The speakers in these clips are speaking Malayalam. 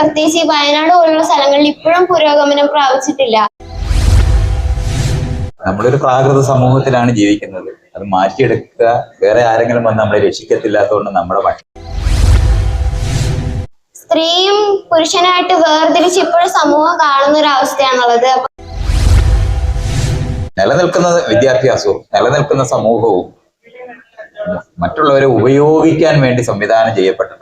പ്രത്യേകിച്ച് ഈ വയനാട് പോലുള്ള സ്ഥലങ്ങളിൽ ഇപ്പോഴും പുരോഗമനം പ്രാപിച്ചിട്ടില്ല. നമ്മളൊരു പ്രാകൃത സമൂഹത്തിലാണ് ജീവിക്കുന്നത്. അത് മാറ്റിയെടുക്കുക. വേറെ ആരെങ്കിലും വന്ന് നമ്മളെ രക്ഷിക്കത്തില്ലാത്തതുകൊണ്ട് നമ്മുടെ പക്ഷം സ്ത്രീയും പുരുഷനായിട്ട് വേർതിരിച്ച് ഇപ്പോഴും സമൂഹം കാണുന്ന ഒരു അവസ്ഥയാണുള്ളത് നിലനിൽക്കുന്ന വിദ്യാഭ്യാസവും നിലനിൽക്കുന്ന സമൂഹവും മറ്റുള്ളവരെ ഉപയോഗിക്കാൻ വേണ്ടി സംവിധാനം ചെയ്യപ്പെട്ടിട്ടുള്ളതാണ്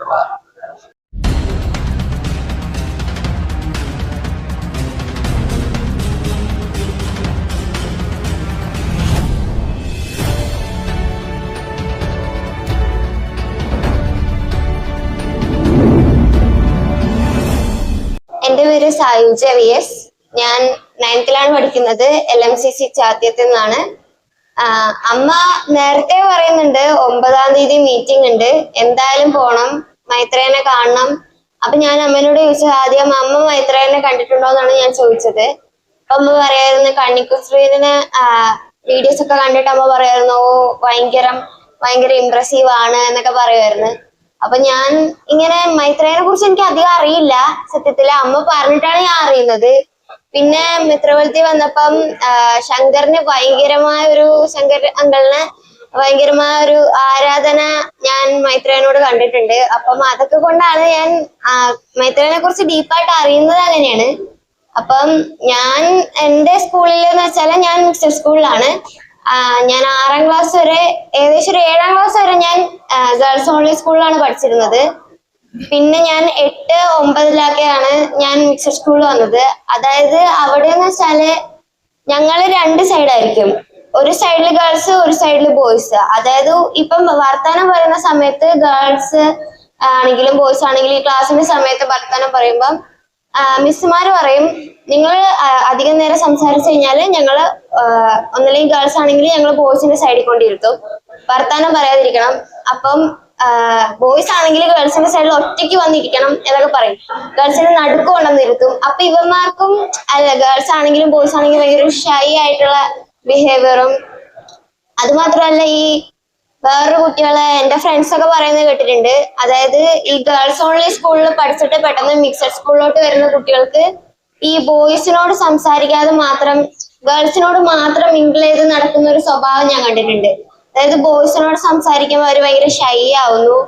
പേര് സായുജ വി എസ് ഞാൻ നയൻത്തിലാണ് പഠിക്കുന്നത് എൽ എം സി സി ചാത്യത്തിൽ നിന്നാണ്. അമ്മ നേരത്തെ പറയുന്നുണ്ട് ഒമ്പതാം തീയതി മീറ്റിംഗ് ഉണ്ട്. എന്തായാലും പോണം മൈത്രേനെ കാണണം. അപ്പൊ ഞാൻ അമ്മേനോട് ചോദിച്ചത് ആദ്യം അമ്മ മൈത്രേനെ കണ്ടിട്ടുണ്ടോ? എന്നാണ് ഞാൻ ചോദിച്ചത്. അപ്പൊ അമ്മ പറയായിരുന്നു കണ്ണിക്കുശ്രീനെ വീഡിയോസ് ഒക്കെ കണ്ടിട്ട് അമ്മ പറയായിരുന്നു ഭയങ്കരം ഭയങ്കര ഇംപ്രസീവ് ആണ് എന്നൊക്കെ പറയുമായിരുന്നു. അപ്പൊ ഞാൻ ഇങ്ങനെ മൈത്രേനെ കുറിച്ച് എനിക്ക് അധികം അറിയില്ല. സത്യത്തിൽ അമ്മ പറഞ്ഞിട്ടാണ് ഞാൻ അറിയുന്നത്. പിന്നെ മിത്രവൽത്തി വന്നപ്പം ശങ്കറിന് ഭയങ്കരമായ ഒരു ശങ്കർ അങ്കളിന് ഭയങ്കരമായ ഒരു ആരാധന ഞാൻ മൈത്രേനോട് കണ്ടിട്ടുണ്ട്. അപ്പം അതൊക്കെ കൊണ്ടാണ് ഞാൻ മൈത്രേനെ കുറിച്ച് ഡീപ്പായിട്ട് അറിയുന്നത് അങ്ങനെയാണ്. അപ്പം ഞാൻ എന്റെ സ്കൂളിൽ എന്ന് വെച്ചാൽ ഞാൻ മിക്സഡ് സ്കൂളിലാണ്. ഞാൻ ആറാം ക്ലാസ് വരെ ഏകദേശം ഒരു ഏഴാം ക്ലാസ് വരെ ഞാൻ ഗേൾസ് ഓൺലി സ്കൂളിലാണ് പഠിച്ചിരുന്നത്. പിന്നെ ഞാൻ എട്ട് ഒമ്പതിലൊക്കെയാണ് ഞാൻ മിക്സഡ് സ്കൂളിൽ വന്നത്. അതായത് അവിടെ എന്ന് വെച്ചാൽ ഞങ്ങൾ രണ്ട് സൈഡായിരിക്കും ഒരു സൈഡിൽ ഗേൾസ് ഒരു സൈഡിൽ ബോയ്സ് അതായത് ഇപ്പം വർത്താനം പറയുന്ന സമയത്ത് ഗേൾസ് ആണെങ്കിലും ബോയ്സ് ആണെങ്കിലും ഈ ക്ലാസ്സിന്റെ സമയത്ത് വർത്താനം പറയുമ്പം മിസ്സുമാര് പറയും നിങ്ങൾ അധികം നേരം സംസാരിച്ചു കഴിഞ്ഞാൽ ഞങ്ങൾ ഒന്നല്ലെങ്കിൽ ഗേൾസ് ആണെങ്കിൽ ഞങ്ങൾ ബോയ്സിന്റെ സൈഡിൽ കൊണ്ടിരുത്തും വർത്താനം പറയാതിരിക്കണം. അപ്പം ബോയ്സ് ആണെങ്കിൽ ഗേൾസിന്റെ സൈഡിൽ ഒറ്റയ്ക്ക് വന്നിരിക്കണം എന്നൊക്കെ പറയും. ഗേൾസിന്റെ നടുക്ക് കൊണ്ടുവന്നിരുത്തും അപ്പൊ ഇവന്മാർക്കും അല്ല ഗേൾസ് ആണെങ്കിലും ബോയ്സ് ആണെങ്കിലും ഭയങ്കര ഷൈ ആയിട്ടുള്ള ബിഹേവിയറും അതുമാത്രമല്ല ഈ വേറൊരു കുട്ടികളെ എന്റെ ഫ്രണ്ട്സ് ഒക്കെ പറയുന്നത് കേട്ടിട്ടുണ്ട്. അതായത് ഈ ഗേൾസ് ഓൺലി സ്കൂളിൽ പഠിച്ചിട്ട് പെട്ടെന്ന് മിക്സഡ് സ്കൂളിലോട്ട് വരുന്ന കുട്ടികൾക്ക് ഈ ബോയ്സിനോട് സംസാരിക്കാതെ മാത്രം ഗേൾസിനോട് മാത്രം മിങ്കിൾ ചെയ്ത് നടക്കുന്ന ഒരു സ്വഭാവം ഞാൻ കണ്ടിട്ടുണ്ട്. അതായത് ബോയ്സിനോട് സംസാരിക്കുമ്പോൾ അവർ ഭയങ്കര ഷൈ ആവുന്നു.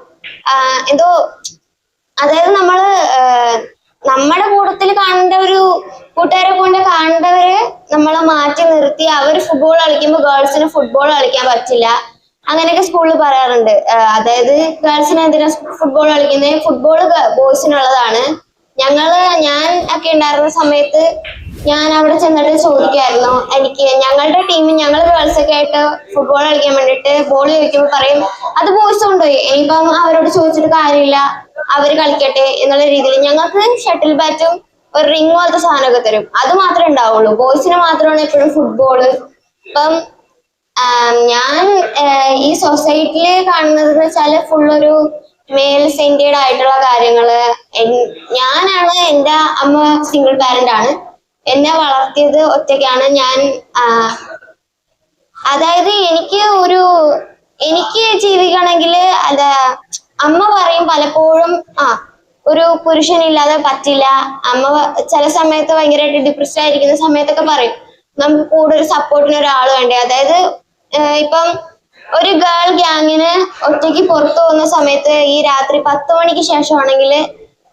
എന്തോ അതായത് നമ്മൾ നമ്മുടെ കൂട്ടത്തിൽ കാണേണ്ട ഒരു കൂട്ടുകാരെ കൊണ്ട് കാണേണ്ടവരെ നമ്മളെ മാറ്റി നിർത്തി അവർ ഫുട്ബോൾ കളിക്കുമ്പോൾ ഗേൾസിന് ഫുട്ബോൾ കളിക്കാൻ പറ്റില്ല. അങ്ങനെയൊക്കെ സ്കൂളിൽ പറയാറുണ്ട്. അതായത് ഗേൾസിന് എന്തിനാ ഫുട്ബോൾ കളിക്കുന്നത് ഫുട്ബോൾ ബോയ്സിനുള്ളതാണ് ഞങ്ങൾ ഞാൻ ഒക്കെ ഉണ്ടായിരുന്ന സമയത്ത് ഞാൻ അവിടെ ചെന്നിട്ട് ചോദിക്കായിരുന്നു. എനിക്ക് ഞങ്ങളുടെ ടീം ഞങ്ങൾ ഗേൾസ് ഒക്കെ ആയിട്ട് ഫുട്ബോൾ കളിക്കാൻ വേണ്ടിട്ട് ബോൾ ചോദിക്കുമ്പോൾ പറയും അത് ബോയ്സ് കൊണ്ടുപോയി ഇനിയിപ്പം അവരോട് ചോദിച്ചിട്ട് കാര്യമില്ല. അവർ കളിക്കട്ടെ എന്നുള്ള രീതിയിൽ ഞങ്ങൾക്ക് ഷട്ടിൽ ബാറ്റും ഒരു റിംഗ് പോലത്തെ സാധനമൊക്കെ തരും. അത് മാത്രമേ ഉണ്ടാവുള്ളൂ. ബോയ്സിന് മാത്രമാണ് എപ്പോഴും ഫുട്ബോൾ ഇപ്പം ഞാൻ ഈ സൊസൈറ്റിയിൽ കാണുന്നത് വെച്ചാൽ ഫുൾ ഒരു മെയിൽ സെന്റേഡ് ആയിട്ടുള്ള കാര്യങ്ങൾ. ഞാനാണ് എന്റെ അമ്മ സിംഗിൾ പാരന്റ് ആണ്. എന്നെ വളർത്തിയത് ഒറ്റയ്ക്കാണ്. ഞാൻ അതായത് എനിക്ക് ഒരു എനിക്ക് ജീവിക്കണമെങ്കിൽ അത് അമ്മ പറയും പലപ്പോഴും ആ ഒരു പുരുഷനില്ലാതെ പറ്റില്ല. അമ്മ ചില സമയത്ത് ഭയങ്കരമായിട്ട് ഡിപ്രസ്ഡ് ആയിരിക്കുന്ന സമയത്തൊക്കെ പറയും നമുക്ക് കൂടെ ഒരു സപ്പോർട്ടിന് ഒരാൾ വേണ്ടേ? അതായത് ഇപ്പം ഒരു ഗേൾ ഗ്യാങ്ങിന് ഒറ്റയ്ക്ക് പുറത്തു പോകുന്ന സമയത്ത് ഈ രാത്രി പത്ത് മണിക്ക് ശേഷമാണെങ്കിൽ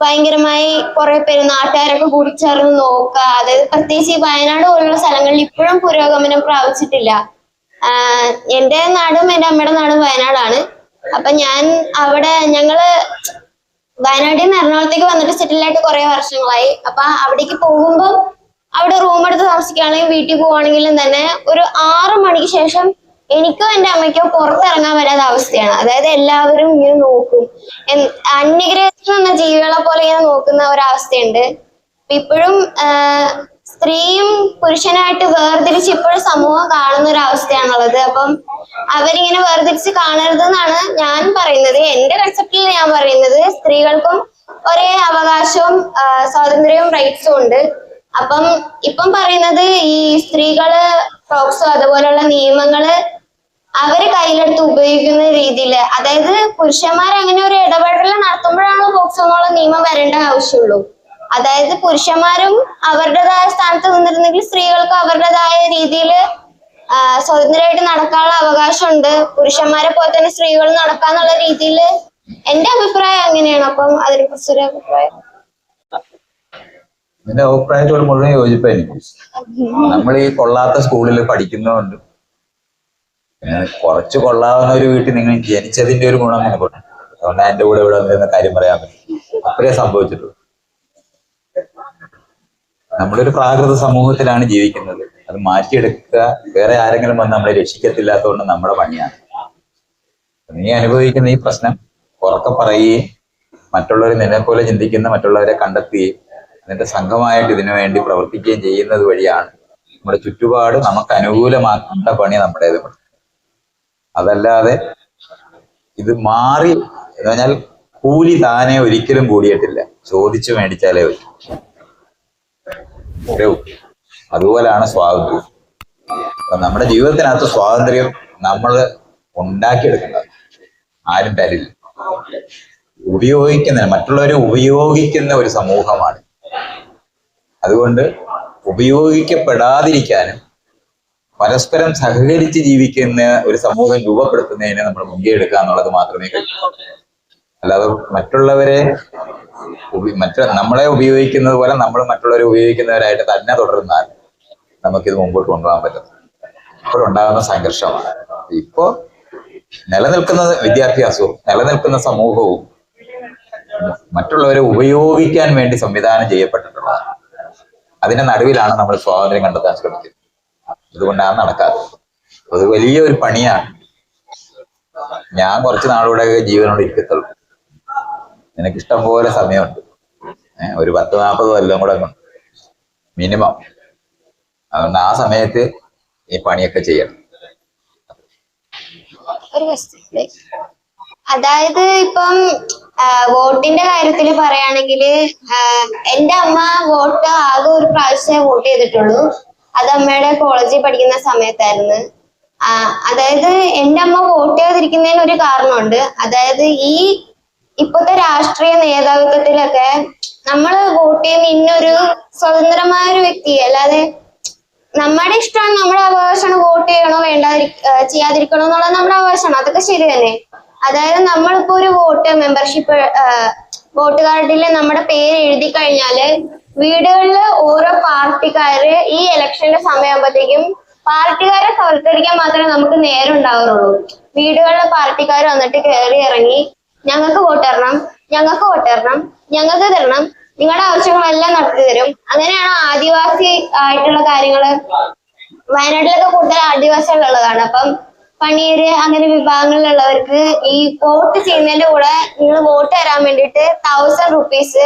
ഭയങ്കരമായി കുറെ പേര് നാട്ടുകാരൊക്കെ കൂടി ചേർന്ന് നോക്കുക. അതായത് പ്രത്യേകിച്ച് ഈ വയനാട് പോലുള്ള സ്ഥലങ്ങളിൽ ഇപ്പോഴും പുരോഗമനം പ്രാപിച്ചിട്ടില്ല. എന്റെ നാടും എന്റെ അമ്മയുടെ നാടും വയനാടാണ്. അപ്പൊ ഞാൻ അവിടെ ഞങ്ങൾ വയനാട്ടിൽ നിന്ന് എറണാകുളത്തേക്ക് വന്നിട്ട് സെറ്റിൽ ആയിട്ട് കുറെ വർഷങ്ങളായി. അപ്പൊ അവിടേക്ക് പോകുമ്പോൾ അവിടെ റൂം എടുത്ത് താമസിക്കുകയാണെങ്കിൽ വീട്ടിൽ പോവുകയാണെങ്കിലും തന്നെ ഒരു ആറ് മണിക്ക് ശേഷം എനിക്കോ എന്റെ അമ്മയ്ക്കോ പുറത്തിറങ്ങാൻ പറ്റാത്ത അവസ്ഥയാണ്. അതായത് എല്ലാവരും ഇങ്ങനെ നോക്കും. അന്യഗ്രഹത്തിൽ നിന്ന ജീവികളെ പോലെ ഇങ്ങനെ നോക്കുന്ന ഒരവസ്ഥയുണ്ട്. ഇപ്പോഴും സ്ത്രീയും പുരുഷനായിട്ട് വേർതിരിച്ച് ഇപ്പോഴും സമൂഹം കാണുന്ന ഒരു അവസ്ഥയാണുള്ളത് അപ്പം അവരിങ്ങനെ വേർതിരിച്ച് കാണരുത് എന്നാണ് ഞാൻ പറയുന്നത്. എന്റെ കൺസെപ്റ്റിൽ ഞാൻ പറയുന്നത് സ്ത്രീകൾക്കും ഒരേ അവകാശവും സ്വാതന്ത്ര്യവും റൈറ്റ്സും ഉണ്ട്. അപ്പം ഇപ്പം പറയുന്നത് ഈ സ്ത്രീകൾ ഫ്രോക്സോ അതുപോലുള്ള നിയമങ്ങൾ അവർ കയ്യിലെടുത്ത് ഉപയോഗിക്കുന്ന രീതിയിൽ അതായത് പുരുഷന്മാർ അങ്ങനെ ഒരു ഇടപെടൽ നടത്തുമ്പോഴാണ് പോക്സോ എന്നുള്ള നിയമം വരേണ്ട ആവശ്യമുള്ളൂ. അതായത് പുരുഷന്മാരും അവരുടേതായ സ്ഥാനത്ത് നിന്നിരുന്നെങ്കിൽ സ്ത്രീകൾക്ക് അവരുടേതായ രീതിയിൽ സ്വതന്ത്രമായിട്ട് നടക്കാനുള്ള അവകാശമുണ്ട്. പുരുഷന്മാരെ പോലെ തന്നെ സ്ത്രീകൾ നടക്കാന്നുള്ള രീതിയിൽ എന്റെ അഭിപ്രായം അങ്ങനെയാണ്. അപ്പം അതിനെ കുറിച്ചൊരു അഭിപ്രായം? നിന്റെ അഭിപ്രായത്തോട് മുഴുവൻ യോജിപ്പായിരിക്കും നമ്മൾ ഈ കൊള്ളാത്ത സ്കൂളിൽ പഠിക്കുന്നതുകൊണ്ട് പിന്നെ കുറച്ച് കൊള്ളാവുന്ന ഒരു വീട്ടിൽ നിങ്ങൾ ജനിച്ചതിന്റെ ഒരു ഗുണം നിനക്കുണ്ട് അതുകൊണ്ട് എന്റെ കൂടെ ഇവിടെ വന്നിരുന്ന കാര്യം പറയാൻ പറ്റും. അത്രേ സംഭവിച്ചിട്ടുള്ളൂ. നമ്മളൊരു പ്രാകൃത സമൂഹത്തിലാണ് ജീവിക്കുന്നത്. അത് മാറ്റിയെടുക്കുക. വേറെ ആരെങ്കിലും വന്ന് നമ്മളെ രക്ഷിക്കത്തില്ലാത്തതുകൊണ്ട് നമ്മുടെ പണിയാണ്. നീ അനുഭവിക്കുന്ന ഈ പ്രശ്നം ഉറക്കെ പറയുകയും മറ്റുള്ളവർ നിന്നെ പോലെ ചിന്തിക്കുന്ന മറ്റുള്ളവരെ കണ്ടെത്തുകയും എന്നിട്ട് സംഘമായിട്ട് ഇതിനു വേണ്ടി പ്രവർത്തിക്കുകയും ചെയ്യുന്നത് വഴിയാണ് നമ്മുടെ ചുറ്റുപാട് നമുക്ക് അനുകൂലമാക്കേണ്ട പണി നമ്മുടേത് അതല്ലാതെ ഇത് മാറി എന്ന് പറഞ്ഞാൽ കൂലി താനെ ഒരിക്കലും കൂടിയിട്ടില്ല. ചോദിച്ചു മേടിച്ചാലേ പറ്റൂ അതുപോലാണ് സ്വാതന്ത്ര്യം. അപ്പൊ നമ്മുടെ ജീവിതത്തിനകത്ത് സ്വാതന്ത്ര്യം നമ്മൾ ഉണ്ടാക്കിയെടുക്കുന്നത് ആരും തരില്ല. ഉപയോഗിക്കുന്ന മറ്റുള്ളവരെ ഉപയോഗിക്കുന്ന ഒരു സമൂഹമാണ്. അതുകൊണ്ട് ഉപയോഗിക്കപ്പെടാതിരിക്കാനും പരസ്പരം സഹകരിച്ച് ജീവിക്കുന്ന ഒരു സമൂഹം രൂപപ്പെടുത്തുന്നതിന് നമ്മൾ മുൻകൈ എടുക്കുക എന്നുള്ളത് മാത്രമേ കഴിയൂ. അല്ലാതെ മറ്റുള്ളവരെ മറ്റ നമ്മളെ ഉപയോഗിക്കുന്നത് പോലെ നമ്മൾ മറ്റുള്ളവരെ ഉപയോഗിക്കുന്നവരായിട്ട് തന്നെ തുടർന്നാൽ നമുക്കിത് മുമ്പോട്ട് കൊണ്ടുപോകാൻ പറ്റും. ഇപ്പോഴുണ്ടാകുന്ന സംഘർഷമാണ്. ഇപ്പോ നിലനിൽക്കുന്ന വിദ്യാഭ്യാസവും നിലനിൽക്കുന്ന സമൂഹവും മറ്റുള്ളവരെ ഉപയോഗിക്കാൻ വേണ്ടി സംവിധാനം ചെയ്യപ്പെട്ടിട്ടുള്ളതാണ്. അതിന്റെ നടുവിലാണ് നമ്മൾ സ്വാതന്ത്ര്യം കണ്ടെത്താൻ ശ്രമിക്കുന്നത്. അതുകൊണ്ടാണ് നടക്കാറ് അത് വലിയ ഒരു പണിയാണ്. ഞാൻ കുറച്ച് നാളുകൂടെ ജീവനോട് ഇരിക്കത്തുള്ളൂ. നിനക്ക് ഇഷ്ടം പോലെ സമയമുണ്ട്. ഒരു പത്ത് നാൽപ്പത് കൊല്ലം കൂടെ മിനിമം. അതുകൊണ്ട് ആ സമയത്ത് ഈ പണിയൊക്കെ ചെയ്യണം. ഒരു. അതായത് ഇപ്പം വോട്ടിന്റെ കാര്യത്തിൽ പറയുകയാണെങ്കിൽ എന്റെ അമ്മ വോട്ട് ആകെ ഒരു പ്രാവശ്യമേ വോട്ട് ചെയ്തിട്ടുള്ളൂ. അത് അമ്മയുടെ കോളേജിൽ പഠിക്കുന്ന സമയത്തായിരുന്നു. അതായത് എന്റെ അമ്മ വോട്ട് ചെയ്തിരിക്കുന്നതിന് ഒരു കാരണമുണ്ട്. അതായത് ഈ ഇപ്പോഴത്തെ രാഷ്ട്രീയ നേതാക്കത്തിലൊക്കെ നമ്മൾ വോട്ട് ചെയ്യുന്ന ഇന്നൊരു സ്വതന്ത്രമായ ഒരു വ്യക്തി. അല്ലാതെ നമ്മുടെ ഇഷ്ടമാണ് നമ്മുടെ അവകാശമാണ് വോട്ട് ചെയ്യണോ വേണ്ടാതിരി ഏഹ് ചെയ്യാതിരിക്കണോ എന്നുള്ളത് നമ്മുടെ അവകാശമാണ്. അതൊക്കെ ശരി തന്നെ. അതായത് നമ്മളിപ്പോ ഒരു വോട്ട് മെമ്പർഷിപ്പ് വോട്ട് കാർഡിൽ നമ്മുടെ പേര് എഴുതി കഴിഞ്ഞാൽ വീടുകളിൽ ഓരോ പാർട്ടിക്കാര് ഈ ഇലക്ഷന്റെ സമയമാകുമ്പോഴത്തേക്കും പാർട്ടിക്കാരെ സവൽക്കരിക്കാൻ മാത്രമേ നമുക്ക് നേരം ഉണ്ടാവുള്ളൂ. വീടുകളിലെ പാർട്ടിക്കാർ വന്നിട്ട് കയറി ഇറങ്ങി ഞങ്ങൾക്ക് വോട്ട് തരണം ഞങ്ങൾക്ക് വോട്ട് തരണം ഞങ്ങൾക്ക് തരണം നിങ്ങളുടെ ആവശ്യങ്ങളെല്ലാം നടത്തി തരും. അങ്ങനെയാണ് ആദിവാസി ആയിട്ടുള്ള കാര്യങ്ങൾ. വയനാട്ടിലൊക്കെ കൂടുതൽ ആദിവാസികളുള്ളതാണ്. അപ്പം പണിയര് അങ്ങനെ വിഭാഗങ്ങളിലുള്ളവർക്ക് ഈ വോട്ട് ചെയ്യുന്നതിന്റെ കൂടെ നിങ്ങൾ വോട്ട് തരാൻ വേണ്ടിയിട്ട് തൗസൻഡ് റുപ്പീസ്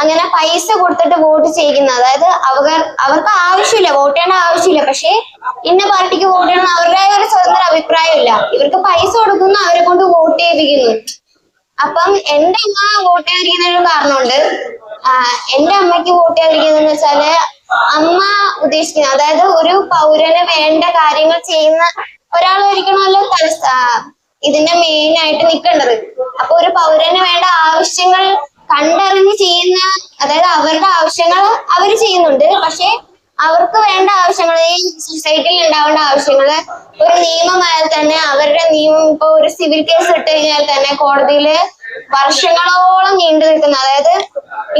അങ്ങനെ പൈസ കൊടുത്തിട്ട് വോട്ട് ചെയ്യിക്കുന്ന അതായത് അവർ അവർക്ക് ആവശ്യമില്ല വോട്ട് ചെയ്യേണ്ട ആവശ്യമില്ല. പക്ഷേ ഇന്ന പാർട്ടിക്ക് വോട്ട് ചെയ്യണം അവരുടെ ഒരു സ്വതന്ത്ര അഭിപ്രായമില്ല. ഇവർക്ക് പൈസ കൊടുക്കുന്നു അവരെ കൊണ്ട് വോട്ട് ചെയ്യിപ്പിക്കുന്നു. അപ്പം എന്റെ അമ്മ വോട്ട് ചെയ്യാതിരിക്കുന്ന ഒരു കാരണമുണ്ട്. എന്റെ അമ്മയ്ക്ക് വോട്ട് ചെയ്തിരിക്കുന്നതെന്ന് വെച്ചാൽ അമ്മ ഉദ്ദേശിക്കുന്നത് അതായത് ഒരു പൗരന് വേണ്ട കാര്യങ്ങൾ ചെയ്യുന്ന ഒരാളായിരിക്കണമല്ലോ തലസ്ഥ ഇതിന്റെ മെയിൻ ആയിട്ട് നിൽക്കേണ്ടത്? അപ്പൊ ഒരു പൗരന് വേണ്ട ആവശ്യങ്ങൾ കണ്ടറിഞ്ഞ് ചെയ്യുന്ന അതായത് അവരുടെ ആവശ്യങ്ങൾ അവർ ചെയ്യുന്നുണ്ട്. പക്ഷെ അവർക്ക് വേണ്ട ആവശ്യങ്ങൾ ഈ സൊസൈറ്റിയിൽ ഉണ്ടാവേണ്ട ആവശ്യങ്ങൾ ഒരു നിയമമായാൽ തന്നെ അവരുടെ നിയമം ഇപ്പൊ ഒരു സിവിൽ കേസ് ഇട്ട് കഴിഞ്ഞാൽ തന്നെ കോടതിയിൽ വർഷങ്ങളോളം നീണ്ടു നിൽക്കുന്ന. അതായത്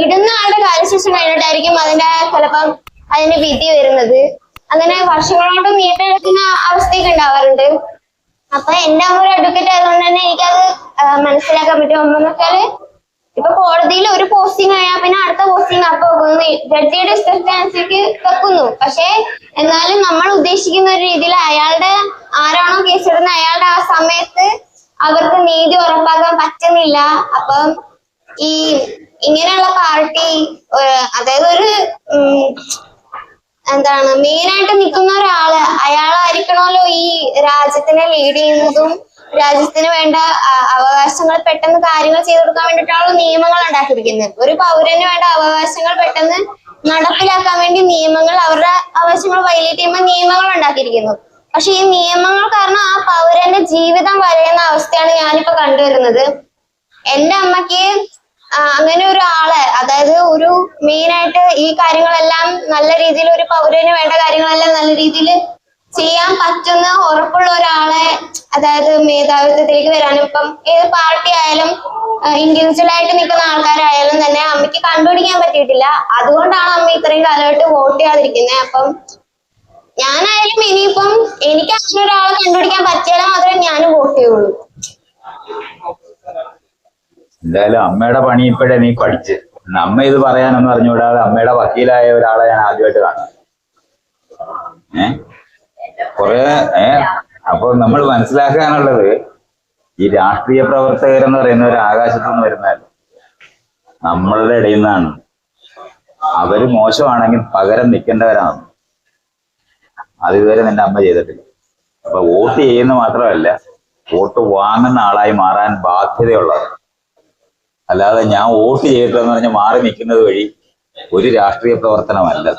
ഇടുന്ന ആളുടെ കാലശേഷം കഴിഞ്ഞിട്ടായിരിക്കും അതിന്റെ ചിലപ്പം അതിന് വിധി വരുന്നത്. അങ്ങനെ വർഷങ്ങളോളം നീണ്ടു നിൽക്കുന്ന അവസ്ഥയൊക്കെ ഉണ്ടാവാറുണ്ട്. അപ്പൊ എന്റെ അമ്മ ഒരു അഡ്വക്കേറ്റ് ആയതുകൊണ്ട് തന്നെ എനിക്കത് മനസ്സിലാക്കാൻ പറ്റും. വെച്ചാൽ ഇപ്പൊ കോടതിയിൽ ഒരു പോസ്റ്റിംഗ് കഴിഞ്ഞാൽ പിന്നെ അടുത്ത പോസ്റ്റിംഗ് അപ്പൊ ജഡ്ജിയുടെ ഇഷ്ടത്തിനനുസരിച്ച് വെക്കുന്നു. പക്ഷെ എന്നാലും നമ്മൾ ഉദ്ദേശിക്കുന്ന ഒരു രീതിയിൽ അയാളുടെ ആരാണോ കേസിടുന്ന അയാളുടെ ആ സമയത്ത് അവർക്ക് നീതി ഉറപ്പാക്കാൻ പറ്റുന്നില്ല. അപ്പം ഈ ഇങ്ങനെയുള്ള പാർട്ടി അതായത് ഒരു എന്താണ് മെയിൻ ആയിട്ട് നിൽക്കുന്ന ഒരാൾ അയാളായിരിക്കണമല്ലോ ഈ രാജ്യത്തിനെ ലീഡ് ചെയ്യുന്നതും രാജ്യത്തിന് വേണ്ട അവകാശങ്ങൾ പെട്ടെന്ന് കാര്യങ്ങൾ ചെയ്തു കൊടുക്കാൻ വേണ്ടിയിട്ടാണ് നിയമങ്ങൾ ഉണ്ടാക്കിയിരിക്കുന്നത്. ഒരു പൗരന് വേണ്ട അവകാശങ്ങൾ പെട്ടെന്ന് നടപ്പിലാക്കാൻ വേണ്ടി നിയമങ്ങൾ അവരുടെ അവകാശങ്ങൾ വൈലേറ്റ് ചെയ്യുമ്പോൾ നിയമങ്ങൾ ഉണ്ടാക്കിയിരിക്കുന്നു. പക്ഷെ ഈ നിയമങ്ങൾ കാരണം ആ പൗരന്റെ ജീവിതം വരയുന്ന അവസ്ഥയാണ് ഞാനിപ്പോ കണ്ടുവരുന്നത്. എന്റെ അമ്മയ്ക്ക് അങ്ങനെ അങ്ങനെ ആളെ അതായത് ഒരു മെയിൻ ആയിട്ട് ഈ കാര്യങ്ങളെല്ലാം നല്ല രീതിയിൽ ഒരു പൗരന് വേണ്ട കാര്യങ്ങളെല്ലാം നല്ല രീതിയിൽ ചെയ്യാൻ പറ്റുന്ന ഒരാളെ അതായത് മേധാവിത്വത്തിലേക്ക് വരാനും ഇപ്പം ഏത് പാർട്ടി ആയാലും ഇൻഡിവിജ്വൽ ആയിട്ട് നിൽക്കുന്ന ആൾക്കാരായാലും തന്നെ അമ്മയ്ക്ക് കണ്ടുപിടിക്കാൻ പറ്റിയിട്ടില്ല. അതുകൊണ്ടാണ് അമ്മ ഇത്രയും കാലമായിട്ട് വോട്ട് ചെയ്യാതിരിക്കുന്നത് അപ്പം ഞാനായാലും ഇനിയിപ്പം എനിക്ക് അങ്ങനെ ഒരാളെ കണ്ടുപിടിക്കാൻ പറ്റിയാൽ മാത്രമേ ഞാൻ വോട്ട് ചെയ്യുള്ളൂ. എന്തായാലും അമ്മയുടെ പണി ഇപ്പോഴേ നീ പഠിച്ച്. അമ്മ ഇത് പറയാനൊന്നും അറിഞ്ഞുകൂടാതെ അമ്മയുടെ വക്കീലായ ഒരാളെ ഞാൻ ആദ്യമായിട്ട് കാണാം. ഏ? കൊറേ ഏ? അപ്പൊ നമ്മൾ മനസ്സിലാക്കാനുള്ളത് ഈ രാഷ്ട്രീയ പ്രവർത്തകരെന്ന് ഒരു ആകാശത്തു നിന്ന് വരുന്നതല്ല. നമ്മളുടെ ഇടയിൽ നിന്നാണ്. അവർ മോശമാണെങ്കിൽ പകരം നിൽക്കേണ്ടവരാണ്. അതുവരെ നിന്റെ അമ്മ ചെയ്തിട്ടില്ല. അപ്പൊ വോട്ട് ചെയ്യുന്ന മാത്രമല്ല വോട്ട് വാങ്ങുന്ന ആളായി മാറാൻ ബാധ്യതയുള്ളത് അല്ലാതെ ഞാൻ വോട്ട് ചെയ്തിട്ടെന്ന് പറഞ്ഞ് മാറി നിൽക്കുന്നത് വഴി ഒരു രാഷ്ട്രീയ പ്രവർത്തനമല്ല.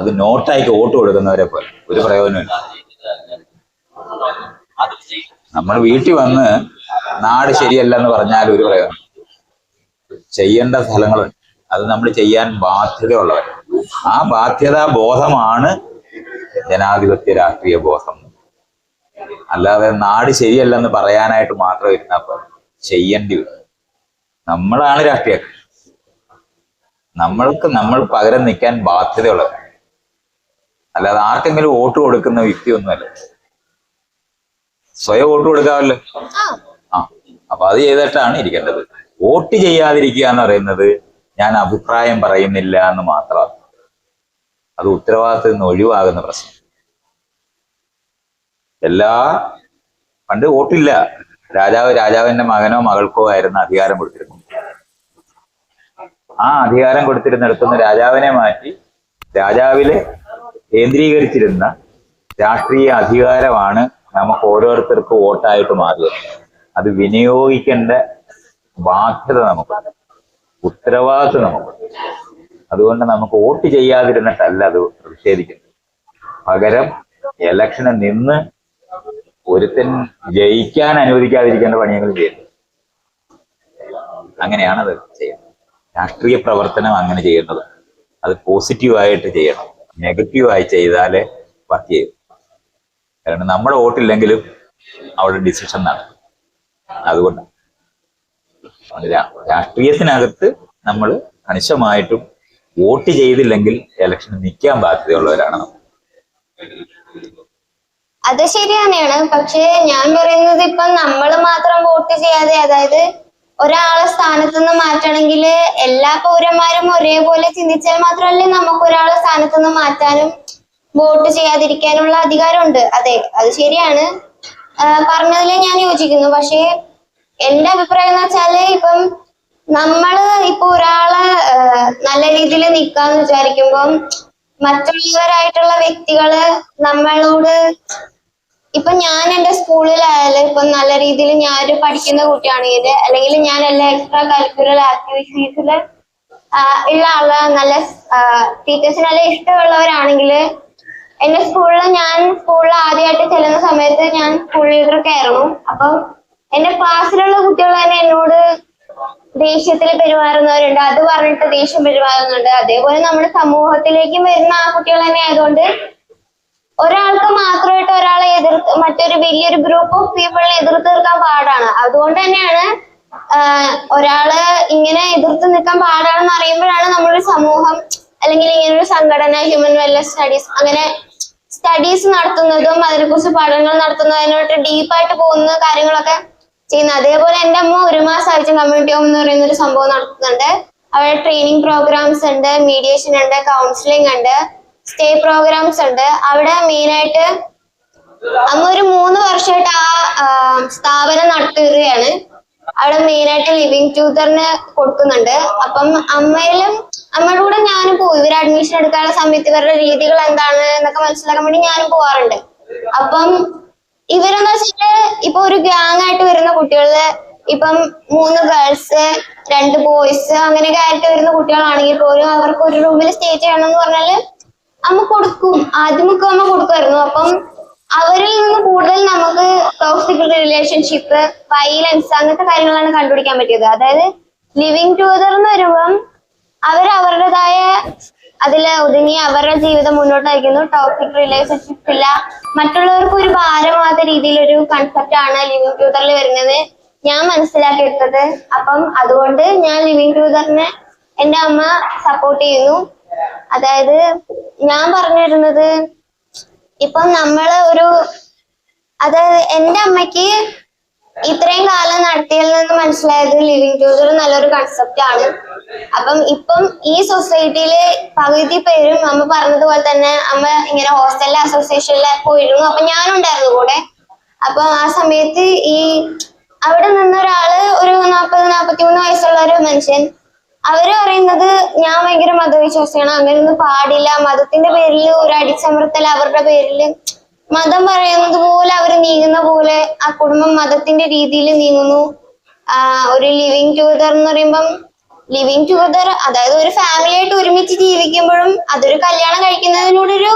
അത് നോട്ടായിട്ട് വോട്ട് കൊടുക്കുന്നവരെ പോലെ. ഒരു പ്രയോജനമില്ല നമ്മൾ വീട്ടിൽ വന്ന് നാട് ശരിയല്ല എന്ന് പറഞ്ഞാൽ ഒരു പ്രയോജനം. ചെയ്യേണ്ട സ്ഥലങ്ങളുണ്ട് അത് നമ്മൾ ചെയ്യാൻ ബാധ്യതയുള്ളവർ ആ ബാധ്യതാ ബോധമാണ് ജനാധിപത്യ രാഷ്ട്രീയ ബോധം. അല്ലാതെ നാട് ശരിയല്ലെന്ന് പറയാനായിട്ട് മാത്രം ഇരുന്നാൽ ചെയ്യേണ്ടി വരും. നമ്മളാണ് രാഷ്ട്രീയക്കാർ നമ്മൾക്ക് നമ്മൾ പകരം നിൽക്കാൻ ബാധ്യതയുള്ളവർ അല്ലാതെ ആർക്കെങ്കിലും വോട്ട് കൊടുക്കുന്ന വ്യക്തിയൊന്നുമല്ല. സ്വയം വോട്ട് കൊടുക്കാമല്ലോ. ആ. അപ്പൊ അത് ചെയ്തിട്ടാണ് ഇരിക്കേണ്ടത്. വോട്ട് ചെയ്യാതിരിക്കുക എന്ന് പറയുന്നത് ഞാൻ അഭിപ്രായം പറയുന്നില്ല എന്ന് മാത്രമാണ് അത് ഉത്തരവാദിത്തത്തിൽ നിന്ന് ഒഴിവാകുന്ന പ്രശ്നം. എല്ലാ പണ്ട് വോട്ടില്ല. രാജാവ് രാജാവിന്റെ മകനോ മകൾക്കോ ആയിരുന്നു അധികാരം കൊടുത്തിരുന്നത്. ആ അധികാരം കൊടുത്തിരുന്നിടത്തുനിന്ന് രാജാവിനെ മാറ്റി രാജാവിലെ കേന്ദ്രീകരിച്ചിരുന്ന രാഷ്ട്രീയ അധികാരമാണ് നമുക്ക് ഓരോരുത്തർക്കും വോട്ടായിട്ട് മാറിയത് അത് വിനിയോഗിക്കേണ്ട ബാധ്യത നമുക്ക്. ഉത്തരവാദിത്വം നമുക്ക്. അതുകൊണ്ട് നമുക്ക് വോട്ട് ചെയ്യാതിരുന്നിട്ടല്ല അത് പ്രതിഷേധിക്കുന്നത്. പകരം ഇലക്ഷന് നിന്ന് ഒരുത്തൻ ജയിക്കാൻ അനുവദിക്കാതിരിക്കേണ്ട പണികൾ ചെയ്യുന്നു അങ്ങനെയാണ് അത് ചെയ്യുന്നത്. രാഷ്ട്രീയ പ്രവർത്തനം അങ്ങനെ ചെയ്യേണ്ടത് അത് പോസിറ്റീവായിട്ട് ചെയ്യണം. നെഗറ്റീവായി ചെയ്താലേ വർക്ക് ചെയ്യും കാരണം നമ്മുടെ വോട്ടില്ലെങ്കിലും അവിടെ ഡിസിഷൻ നടക്കും. അതുകൊണ്ട് രാ- രാഷ്ട്രീയത്തിനകത്ത് നമ്മൾ കണിശമായിട്ടും വോട്ട് ചെയ്തില്ലെങ്കിൽ ഇലക്ഷന് നിൽക്കാൻ ബാധ്യതയുള്ളവരാണ് നമ്മൾ. അത് ശരി തന്നെയാണ് പക്ഷേ ഞാൻ പറയുന്നത് ഇപ്പം നമ്മൾ മാത്രം വോട്ട് ചെയ്യാതെ അതായത് ഒരാളെ സ്ഥാനത്ത് നിന്ന് മാറ്റണമെങ്കിൽ എല്ലാ പൗരന്മാരും ഒരേപോലെ ചിന്തിച്ചാൽ മാത്രമല്ലേ നമുക്ക് ഒരാളെ സ്ഥാനത്ത് നിന്ന് മാറ്റാനും വോട്ട് ചെയ്യാതിരിക്കാനുള്ള അധികാരമുണ്ട്. അതെ അത് ശരിയാണ്. പറഞ്ഞതിൽ ഞാൻ യോജിക്കുന്നു. പക്ഷേ എന്റെ അഭിപ്രായം എന്ന് വെച്ചാൽ ഇപ്പം നമ്മൾ ഇപ്പൊ ഒരാൾ നല്ല രീതിയിൽ നിക്കാന്ന് വിചാരിക്കുമ്പം മറ്റുള്ളവരായിട്ടുള്ള വ്യക്തികൾ നമ്മളോട് ഇപ്പൊ ഞാൻ എന്റെ സ്കൂളിലായാലും ഇപ്പൊ നല്ല രീതിയിൽ ഞാൻ പഠിക്കുന്ന കുട്ടിയാണെങ്കിൽ അല്ലെങ്കിൽ ഞാൻ എല്ലാ എക്സ്ട്രാ കരിക്കുലർ ആക്ടിവിറ്റീസിൽ ഉള്ള ആൾ നല്ല ടീച്ചേഴ്സിന് നല്ല ഇഷ്ടമുള്ളവരാണെങ്കിൽ എന്റെ സ്കൂളിൽ ഞാൻ സ്കൂളിൽ ആദ്യമായിട്ട് ചെല്ലുന്ന സമയത്ത് ഞാൻ സ്കൂൾ ലീഡറൊക്കെ ആയിരുന്നു. അപ്പം എന്റെ ക്ലാസ്സിലുള്ള കുട്ടികൾ തന്നെ എന്നോട് ദേഷ്യത്തിൽ പെരുമാറുന്നവരുണ്ട്. അത് പറഞ്ഞിട്ട് ദേഷ്യം പെരുമാറുന്നുണ്ട്. അതേപോലെ നമ്മുടെ സമൂഹത്തിലേക്കും വരുന്ന ആ കുട്ടികൾ തന്നെ ആയതുകൊണ്ട് ഒരാൾക്ക് മാത്രമായിട്ട് ഒരാളെ എതിർത്ത് മറ്റൊരു വലിയൊരു ഗ്രൂപ്പ് ഓഫ് പീപ്പിളിനെ എതിർത്ത് നിൽക്കാൻ പാടാണ്. അതുകൊണ്ട് തന്നെയാണ് ഒരാൾ ഇങ്ങനെ എതിർത്ത് നിൽക്കാൻ പാടാണെന്ന് അറിയുമ്പോഴാണ് നമ്മുടെ സമൂഹം അല്ലെങ്കിൽ ഇങ്ങനെ ഒരു സംഘടന ഹ്യൂമൻ വെൽനസ് സ്റ്റഡീസ് അങ്ങനെ സ്റ്റഡീസ് നടത്തുന്നതും അതിനെക്കുറിച്ച് പഠനങ്ങൾ നടത്തുന്നതും അതിനോട്ട് ഡീപ്പായിട്ട് പോകുന്ന കാര്യങ്ങളൊക്കെ ചെയ്യുന്ന അതേപോലെ എന്റെ അമ്മ ഒരു മാസം ആഴ്ച കമ്മ്യൂണിറ്റി ഹോം എന്ന് പറയുന്ന ഒരു സംഭവം നടത്തുന്നുണ്ട്. അവിടെ ട്രെയിനിങ് പ്രോഗ്രാംസ് ഉണ്ട് മീഡിയേഷൻ ഉണ്ട് കൗൺസിലിംഗ് ഉണ്ട് സ്റ്റേ പ്രോഗ്രാംസ് ഉണ്ട്. അവിടെ മെയിനായിട്ട് അമ്മ ഒരു മൂന്ന് വർഷമായിട്ട് ആ സ്ഥാപനം നടത്തുകയാണ്. അവിടെ മെയിനായിട്ട് ലിവിങ് ട്യൂതറിന് കൊടുക്കുന്നുണ്ട്. അപ്പം അമ്മയിലും അമ്മയുടെ കൂടെ ഞാനും പോകും ഇവർ അഡ്മിഷൻ എടുക്കാനുള്ള സമയത്ത് ഇവരുടെ രീതികൾ എന്താണ് എന്നൊക്കെ മനസ്സിലാക്കാൻ വേണ്ടി ഞാനും പോവാറുണ്ട്. അപ്പം ഇവരെന്ന് വെച്ചിട്ട് ഇപ്പൊ ഒരു ഗ്യാങ് ആയിട്ട് വരുന്ന കുട്ടികളിൽ ഇപ്പം മൂന്ന് ഗേൾസ് രണ്ട് ബോയ്സ് അങ്ങനെയൊക്കെ ആയിട്ട് വരുന്ന കുട്ടികളാണെങ്കിൽ പോലും അവർക്ക് ഒരു റൂമിൽ സ്റ്റേ ചെയ്യണം എന്ന് പറഞ്ഞാൽ അമ്മ കൊടുക്കും. ആദ്യമൊക്കെ അമ്മ കൊടുക്കുമായിരുന്നു. അപ്പം അവരിൽ നിന്ന് കൂടുതൽ നമുക്ക് ടോക്സിക് റിലേഷൻഷിപ്പ് വയലൻസ് അങ്ങനത്തെ കാര്യങ്ങളാണ് കണ്ടുപിടിക്കാൻ പറ്റിയത്. അതായത് ലിവിങ് ടുഗദർ എന്ന് വരുമ്പം അവർ അവരുടേതായ അതിൽ ഒതുങ്ങി അവരുടെ ജീവിതം മുന്നോട്ട് നയിക്കുന്നു ടോപ്പിക് റിലേഷൻഷിപ്പ് ഇല്ല. മറ്റുള്ളവർക്ക് ഒരു ഭാരമാകാത്ത രീതിയിലൊരു കൺസെപ്റ്റ് ആണ് ലിവിങ് ട്യൂതറിൽ വരുന്നത്. ഞാൻ മനസ്സിലാക്കിയെടുത്തത്. അപ്പം അതുകൊണ്ട് ഞാൻ ലിവിങ് ട്യൂതറിനെ എന്റെ അമ്മ സപ്പോർട്ട് ചെയ്യുന്നു. അതായത് ഞാൻ പറഞ്ഞു വരുന്നത് ഇപ്പം നമ്മൾ ഒരു അതായത് എന്റെ അമ്മയ്ക്ക് ഇത്രയും കാലം നടത്തിയതിൽ നിന്ന് മനസ്സിലായത് ലിവിങ് ടുഗദർ നല്ലൊരു കൺസെപ്റ്റ് ആണ്. അപ്പം ഇപ്പം ഈ സൊസൈറ്റിയിൽ പകുതി പേരും അമ്മ പറഞ്ഞതുപോലെ തന്നെ അമ്മ ഇങ്ങനെ ഹോസ്റ്റലിലെ അസോസിയേഷനിൽ പോയിരുന്നു. അപ്പൊ ഞാനുണ്ടായിരുന്നു കൂടെ. അപ്പൊ ആ സമയത്ത് ഈ അവിടെ നിന്ന ഒരാൾ ഒരു നാൽപ്പത് നാൽപ്പത്തി മൂന്ന് വയസ്സുള്ള ഒരു മനുഷ്യൻ. അവർ പറയുന്നത് ഞാൻ ഭയങ്കര മതവിശ്വാസിയാണ്. അങ്ങനെയൊന്നും പാടില്ല. മതത്തിന്റെ പേരിൽ ഒരു അടിച്ചമർത്തൽ അവരുടെ പേരിൽ മതം പറയുന്നത് പോലെ അവർ നീങ്ങുന്ന പോലെ ആ കുടുംബം മതത്തിന്റെ രീതിയിൽ നീങ്ങുന്നു. ഒരു ലിവിങ് ടുഗദർ എന്ന് പറയുമ്പം ലിവിങ് ടുഗദർ അതായത് ഒരു ഫാമിലി ആയിട്ട് ഒരുമിച്ച് ജീവിക്കുമ്പോഴും അതൊരു കല്യാണം കഴിക്കുന്നതിലൂടെ ഒരു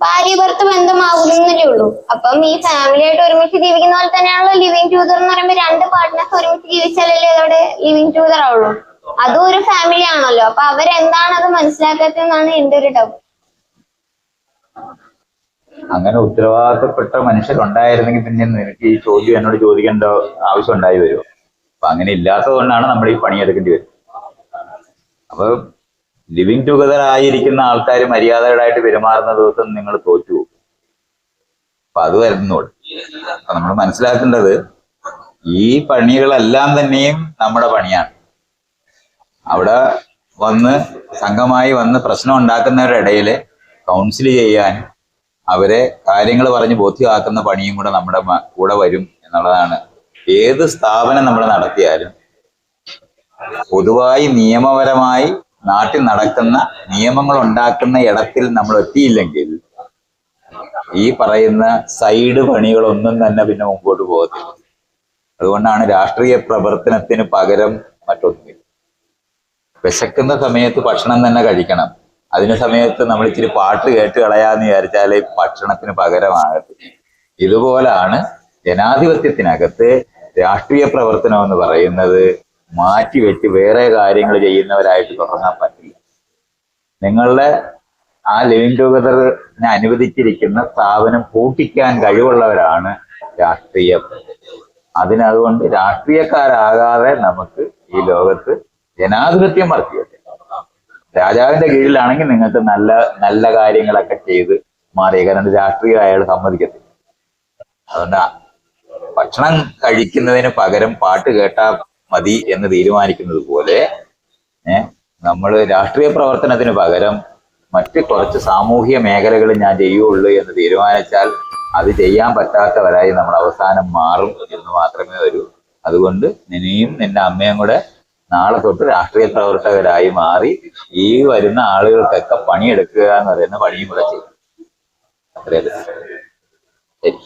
ഭാര്യ ഭർത്ത ബന്ധമാകുന്നല്ലേ ഉള്ളൂ. അപ്പം ഈ ഫാമിലി ആയിട്ട് ഒരുമിച്ച് ജീവിക്കുന്ന പോലെ തന്നെയാണല്ലോ ലിവിങ് ടുഗദർ എന്ന് പറയുമ്പോൾ രണ്ട് പാർട്ട്നേഴ്സ് ഒരുമിച്ച് ജീവിച്ചാലല്ലേ അവിടെ ലിവിങ് ടുഗദർ ആവുള്ളൂ. അതും ഒരു ഫാമിലി ആണല്ലോ. അപ്പൊ അവരെന്താണ് അത് മനസ്സിലാക്കാത്തതെന്നാണ് എന്റെ ഒരു ഡൗട്ട് അങ്ങനെ ഉത്തരവാദിത്തപ്പെട്ട മനുഷ്യരുണ്ടായിരുന്നെങ്കിൽ പിന്നെ നിനക്ക് ഈ ചോദ്യം എന്നോട് ചോദിക്കേണ്ട ആവശ്യം ഉണ്ടായി വരുമോ അപ്പൊ അങ്ങനെ ഇല്ലാത്തതുകൊണ്ടാണ് നമ്മൾ ഈ പണിയെടുക്കേണ്ടി വരുന്നത് അപ്പൊ ലിവിങ് ടുഗദർ ആയിരിക്കുന്ന ആൾക്കാർ മര്യാദകളായിട്ട് പെരുമാറുന്ന ദിവസം നിങ്ങൾ തോറ്റു അപ്പൊ അത് വരുന്നോട് അപ്പൊ നമ്മൾ മനസ്സിലാക്കേണ്ടത് ഈ പണികളെല്ലാം തന്നെയും നമ്മുടെ പണിയാണ്. അവിടെ വന്ന് സംഘമായി വന്ന് പ്രശ്നം ഉണ്ടാക്കുന്നവരുടെ ഇടയിൽ കൗൺസിൽ ചെയ്യാൻ അവരെ കാര്യങ്ങൾ പറഞ്ഞ് ബോധ്യമാക്കുന്ന പണിയും കൂടെ നമ്മുടെ കൂടെ വരും എന്നുള്ളതാണ്. ഏത് സ്ഥാപനം നമ്മൾ നടത്തിയാലും പൊതുവായി നിയമപരമായി നാട്ടിൽ നടക്കുന്ന നിയമങ്ങൾ ഉണ്ടാക്കുന്ന ഇടത്തിൽ നമ്മൾ എത്തിയില്ലെങ്കിൽ ഈ പറയുന്ന സൈഡ് പണികളൊന്നും തന്നെ പിന്നെ മുമ്പോട്ട് പോകത്തില്ല. അതുകൊണ്ടാണ് രാഷ്ട്രീയ പ്രവർത്തനത്തിന് പകരം മറ്റൊന്നുമില്ല വിശക്കുന്ന സമയത്ത് ഭക്ഷണം തന്നെ കഴിക്കണം. അതിന് സമയത്ത് നമ്മൾ ഇച്ചിരി പാട്ട് കേട്ട് കളയാന്ന് വിചാരിച്ചാൽ ഭക്ഷണത്തിന് പകരമാകട്ടെ. ഇതുപോലാണ് ജനാധിപത്യത്തിനകത്ത് രാഷ്ട്രീയ പ്രവർത്തനം എന്ന് പറയുന്നത് മാറ്റിവെച്ച് വേറെ കാര്യങ്ങൾ ചെയ്യുന്നവരായിട്ട് തുടങ്ങാൻ പറ്റില്ല. നിങ്ങളുടെ ആ ലിവിങ് ടുഗദറിനെ അനുവദിച്ചിരിക്കുന്ന സ്ഥാപനം പൂട്ടിക്കാൻ കഴിവുള്ളവരാണ് രാഷ്ട്രീയ അതിനതുകൊണ്ട് രാഷ്ട്രീയക്കാരാകാതെ നമുക്ക് ഈ ലോകത്ത് ജനാധിപത്യം വർത്തിയത് രാജാവിന്റെ കീഴിലാണെങ്കിൽ നിങ്ങൾക്ക് നല്ല നല്ല കാര്യങ്ങളൊക്കെ ചെയ്ത് മാറിയ കാരണം രാഷ്ട്രീയം അയാൾ സമ്മതിക്കത്തില്ല. അതുകൊണ്ട് ഭക്ഷണം കഴിക്കുന്നതിന് പകരം പാട്ട് കേട്ടാ മതി എന്ന് തീരുമാനിക്കുന്നത് പോലെ നമ്മൾ രാഷ്ട്രീയ പ്രവർത്തനത്തിന് പകരം മറ്റ് കുറച്ച് സാമൂഹ്യ മേഖലകൾ ഞാൻ ചെയ്യുള്ളൂ എന്ന് തീരുമാനിച്ചാൽ അത് ചെയ്യാൻ പറ്റാത്തവരായി നമ്മൾ അവസാനം മാറും എന്ന് മാത്രമേ വരൂ അതുകൊണ്ട് നിനയും നിന്റെ അമ്മയും കൂടെ നാളെ തൊട്ട് രാഷ്ട്രീയ പ്രവർത്തകരായി മാറി ഈ വരുന്ന ആളുകൾക്കൊക്കെ പണിയെടുക്കുക എന്ന് പറയുന്ന പണിയും കൂടെ ചെയ്യും. അത്രയല്ലേ ശരി.